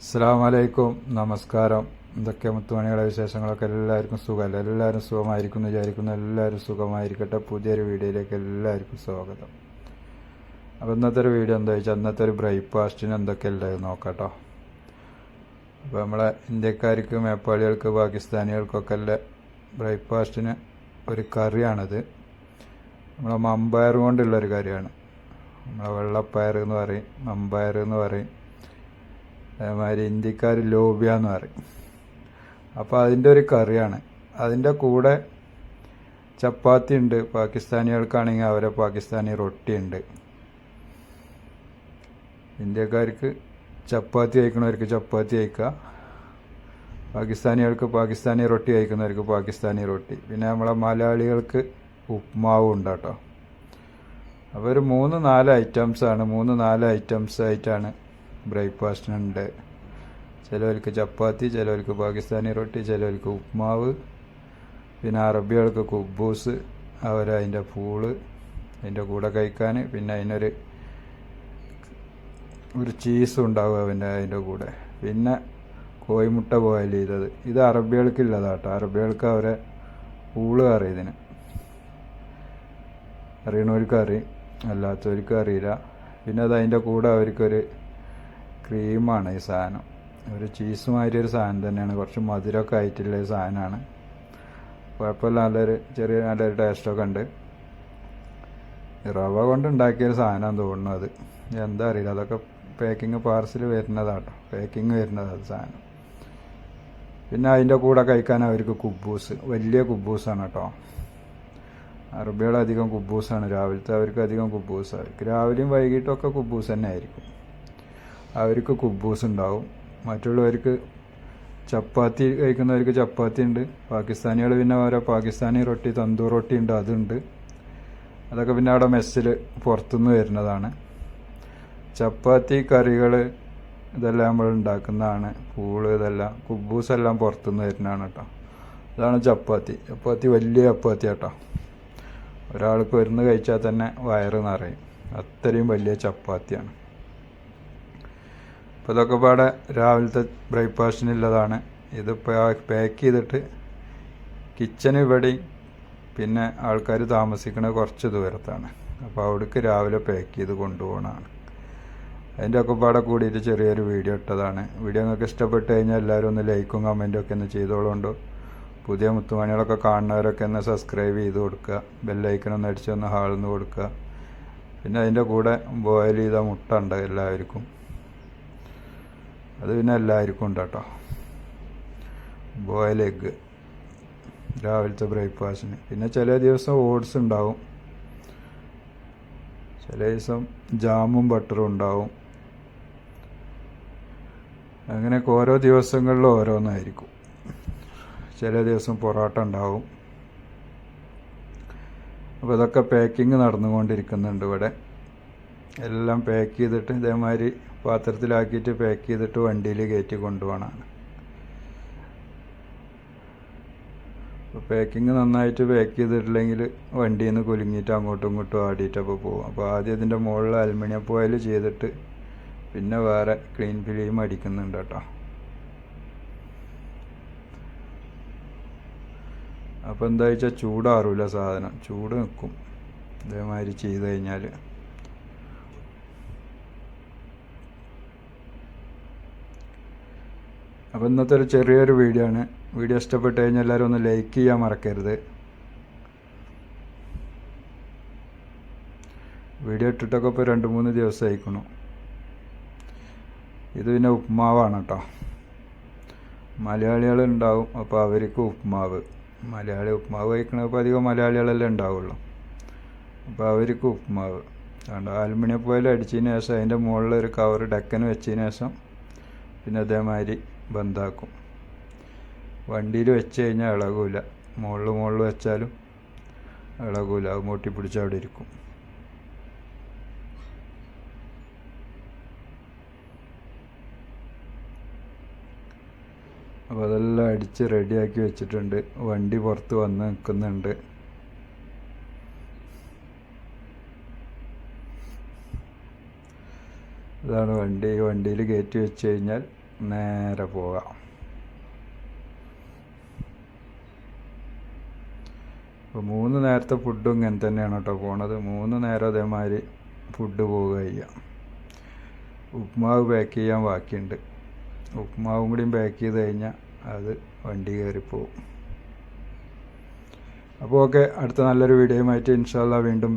അസ്സാം വലൈക്കും നമസ്കാരം. ഇതൊക്കെ മുത്തുമണികളെ വിശേഷങ്ങളൊക്കെ? എല്ലാവർക്കും സുഖമല്ല എല്ലാവരും സുഖമായിരിക്കും എന്ന് വിചാരിക്കുന്നു. എല്ലാവരും സുഖമായിരിക്കട്ടെ. പുതിയൊരു വീഡിയോയിലേക്ക് എല്ലാവർക്കും സ്വാഗതം. അപ്പോൾ ഇന്നത്തെ ഒരു വീഡിയോ എന്താ വെച്ചാൽ അന്നത്തെ ഒരു ബ്രേക്ക്ഫാസ്റ്റിന് എന്തൊക്കെയല്ലേ നോക്കാട്ടോ. അപ്പോൾ നമ്മളെ ഇന്ത്യക്കാർക്ക് മേപ്പാളികൾക്ക് പാകിസ്ഥാനികൾക്കൊക്കെ അല്ലേ ബ്രേക്ക്ഫാസ്റ്റിന് ഒരു കറിയാണിത്. നമ്മളെ മമ്പയർ കൊണ്ടുള്ള ഒരു കറിയാണ്. നമ്മളെ വെള്ളപ്പയർ എന്ന് പറയും മമ്പയർ എന്ന് പറയും അതേമാതിരി ഇന്ത്യക്കാർ ലോബിയ എന്ന് പറയും. അപ്പോൾ അതിന്റെ ഒരു കറിയാണ്. അതിന്റെ കൂടെ ചപ്പാത്തി ഉണ്ട്. പാകിസ്ഥാനികൾക്കാണെങ്കിൽ അവരെ പാകിസ്ഥാനി റൊട്ടി ഉണ്ട്. ഇന്ത്യക്കാർക്ക് ചപ്പാത്തി കഴിക്കുന്നവർക്ക് ചപ്പാത്തി കഴിക്കുക പാകിസ്ഥാനികൾക്ക് പാകിസ്ഥാനി റൊട്ടി കഴിക്കുന്നവർക്ക് പാകിസ്ഥാനി റൊട്ടി. പിന്നെ നമ്മളെ മലയാളികൾക്ക് ഉപ്മാവും ഉണ്ട് കേട്ടോ. അപ്പോൾ ഒരു മൂന്ന് നാല് ഐറ്റംസാണ് മൂന്ന് നാല് ഐറ്റംസ് ആയിട്ടാണ് ബ്രേക്ക്ഫാസ്റ്റിനുണ്ട്. ചിലവർക്ക് ചപ്പാത്തി ചിലവർക്ക് പാകിസ്ഥാനി റൊട്ടി ചിലവർക്ക് ഉപ്മാവ് പിന്നെ അറബികൾക്ക് കുബൂസ് അവർ അതിന്റെ പൂൾ അതിന്റെ കൂടെ കഴിക്കാൻ പിന്നെ അതിനൊരു ഒരു ചീസും ഉണ്ടാവും അവന്റെ അതിന്റെ കൂടെ. പിന്നെ കോഴിമുട്ട ബോയിൽ ചെയ്തത്. ഇത് അറബികൾക്കില്ലതാട്ടോ അറബികൾക്ക് അവരെ പൂൾ കറി ഇതിന്. അറിയണവർക്ക് അറിയും അല്ലാത്തവർക്ക് അറിയില്ല പിന്നെ അത് അതിന്റെ കൂടെ അവർക്കൊരു ക്രീമാണ് ഈ സാധനം. ഒരു ചീസ് മാതിരി ഒരു സാധനം തന്നെയാണ്. കുറച്ച് മധുരമൊക്കെ ആയിട്ടുള്ള ഒരു സാധനമാണ്. കുഴപ്പമില്ല നല്ലൊരു ചെറിയ നല്ലൊരു ടേസ്റ്റൊക്കെ ഉണ്ട്. റവ കൊണ്ട് ഉണ്ടാക്കിയ ഒരു സാധനമാണെന്ന് തോന്നുന്നു അത്. എന്താ അറിയില്ല. അതൊക്കെ പാക്കിങ് പാർസൽ വരുന്നതാട്ടോ. പാക്കിങ് വരുന്നതാണ് സാധനം. പിന്നെ അതിന്റെ കൂടെ കഴിക്കാൻ അവർക്ക് കുബൂസ്. വലിയ കുബൂസാണ് കേട്ടോ. അറബികളധികം കുബൂസാണ്. രാവിലത്തെ അവർക്ക് അധികം അവർക്ക് രാവിലെയും വൈകിട്ടൊക്കെ കുബൂസ് തന്നെ ആയിരിക്കും. അവർക്ക് കുബൂസ് ഉണ്ടാവും. മറ്റുള്ളവർക്ക് ചപ്പാത്തി കഴിക്കുന്നവർക്ക് ചപ്പാത്തി ഉണ്ട്. പാകിസ്ഥാനികൾ പിന്നെ ഓരോ പാകിസ്ഥാനി റൊട്ടി തന്തൂർ റൊട്ടി ഉണ്ട് അതുണ്ട്. അതൊക്കെ പിന്നെ അവിടെ മെസ്സിൽ പുറത്തുനിന്ന് വരുന്നതാണ്. ചപ്പാത്തി കറികൾ ഇതെല്ലാം നമ്മൾ ഉണ്ടാക്കുന്നതാണ്. പൂൾ ഇതെല്ലാം കുബൂസ് എല്ലാം പുറത്തുനിന്ന് വരുന്നതാണ് കേട്ടോ. അതാണ് ചപ്പാത്തി. ചപ്പാത്തി വലിയ ചപ്പാത്തി കേട്ടോ. ഒരാൾക്ക് വരുന്ന കഴിച്ചാൽ തന്നെ വയറ് നിറയും. അത്രയും വലിയ ചപ്പാത്തിയാണ്. അപ്പോൾ ഇതൊക്കെ പാടെ രാവിലത്തെ ബ്രേക്ക്ഫാസ്റ്റിനുള്ളതാണ്. ഇത് പാക്ക് ചെയ്തിട്ട് കിച്ചൺ ഇവിടെയും പിന്നെ ആൾക്കാർ താമസിക്കുന്നത് കുറച്ച് ദൂരത്താണ്. അപ്പോൾ അവിടേക്ക് രാവിലെ പാക്ക് ചെയ്ത് കൊണ്ടുപോകണമാണ് അതിന്റെ ഒക്കെ പാടെ കൂടിയിട്ട് ചെറിയൊരു വീഡിയോ ഇട്ടതാണ്. വീഡിയോ നിങ്ങൾക്ക് ഇഷ്ടപ്പെട്ട് കഴിഞ്ഞാൽ എല്ലാവരും ഒന്ന് ലൈക്കും കമന്റും ഒക്കെ ഒന്ന് ചെയ്തോളുണ്ടോ? പുതിയ മുത്തുമണികളൊക്കെ കാണുന്നവരൊക്കെ ഒന്ന് സബ്സ്ക്രൈബ് ചെയ്ത് കൊടുക്കുക. ബെല്ലൈക്കനൊന്ന് അടിച്ചൊന്ന് ഹാളിന്ന് കൊടുക്കുക. പിന്നെ അതിന്റെ കൂടെ ബോയിൽ ചെയ്ത മുട്ട ഉണ്ട് എല്ലാവർക്കും. അത് പിന്നെ എല്ലാവർക്കും ഉണ്ട് കേട്ടോ ബോയിൽ എഗ്ഗ് രാവിലത്തെ ബ്രേക്ക്ഫാസ്റ്റിന്. പിന്നെ ചില ദിവസം ഓട്സ് ഉണ്ടാവും. ചില ദിവസം ജാമും ബട്ടറും ഉണ്ടാവും. അങ്ങനെയൊക്കെ ഓരോ ദിവസങ്ങളിലും ഓരോന്നായിരിക്കും. ചില ദിവസം പൊറോട്ട ഉണ്ടാവും. അപ്പോൾ ഇതൊക്കെ പാക്കിങ് നടന്നുകൊണ്ടിരിക്കുന്നുണ്ട് ഇവിടെ. എല്ലാം പാക്ക് ചെയ്തിട്ട് ഇതേമാതിരി പാത്രത്തിലാക്കിയിട്ട് പാക്ക് ചെയ്തിട്ട് വണ്ടിയിൽ കയറ്റി കൊണ്ടുപോകണം പാക്കിങ് നന്നായിട്ട് പാക്ക് ചെയ്തിട്ടില്ലെങ്കിൽ വണ്ടിയിൽ നിന്ന് കുലുങ്ങിയിട്ട് അങ്ങോട്ടും ഇങ്ങോട്ടും ആടിയിട്ടപ്പോൾ പോകും അപ്പോൾ ആദ്യം ഇതിന്റെ മുകളിൽ അലുമിനിയം ഫോയിൽ ചെയ്തിട്ട് പിന്നെ വേറെ ക്ലീൻ ഫിലിം അടിക്കുന്നുണ്ട് കേട്ടോ. അപ്പോൾ എന്താ വെച്ചാൽ ചൂടാറില്ല സാധനം. ചൂട് നിൽക്കും ഇതേമാതിരി ചെയ്ത് കഴിഞ്ഞാൽ അപ്പോൾ ഇന്നത്തെ ഒരു ചെറിയൊരു വീഡിയോ ആണ്. വീഡിയോ ഇഷ്ടപ്പെട്ട് കഴിഞ്ഞാൽ എല്ലാവരും ഒന്ന് ലൈക്ക് ചെയ്യാൻ മറക്കരുത്. വീഡിയോ ഇട്ടിട്ടൊക്കെ ഇപ്പോൾ രണ്ട് മൂന്ന് ദിവസം അയക്കണു ഇത് പിന്നെ ഉപ്മാവാണ് കേട്ടോ മലയാളികൾ ഉണ്ടാവും അപ്പോൾ അവർക്ക് ഉപ്മാവ്. മലയാളി ഉപ്മാവ് കഴിക്കണപ്പോൾ അധികം മലയാളികളെല്ലാം ഉണ്ടാവുള്ളൂ. അപ്പോൾ അവർക്ക് ഉപ്മാവ്. അതുകൊണ്ട് അലുമിനിയം ഫോയിൽ അടിച്ചതിന് ശേഷം അതിന്റെ മുകളിൽ ഒരു കവർ ഡക്കന് വെച്ചതിന് ശേഷം പിന്നെ അതേമാതിരി ബന്ധാക്കും. വണ്ടിയിൽ വെച്ച് കഴിഞ്ഞാൽ ഇളകൂല. മുകളിൽ മുകളിൽ വെച്ചാലും ഇളകൂല. അത് മൂട്ടി പിടിച്ച് അവിടെ ഇരിക്കും. അപ്പോൾ അതെല്ലാം അടിച്ച് റെഡിയാക്കി വെച്ചിട്ടുണ്ട്. വണ്ടി പുറത്ത് വന്ന് നിൽക്കുന്നുണ്ട്. ഇതാണ് വണ്ടി. വണ്ടിയിൽ കയറ്റി വെച്ച് കഴിഞ്ഞാൽ നേരെ പോകാം. അപ്പോൾ മൂന്ന് നേരത്തെ ഫുഡും ഇങ്ങനെ തന്നെയാണ് കേട്ടോ പോണത്. മൂന്ന് നേരം അതേമാതിരി ഫുഡ് പോവുക ചെയ്യാം ഉപ്മാവ് പാക്ക് ചെയ്യാൻ ബാക്കിയുണ്ട്. ഉപ്മാവും കൂടിയും പാക്ക് ചെയ്ത് കഴിഞ്ഞാൽ അത് വണ്ടി കയറിപ്പോവും അപ്പോൾ ഓക്കെ അടുത്ത നല്ലൊരു വീഡിയോയുമായിട്ട് ഇൻഷാല്ല വീണ്ടും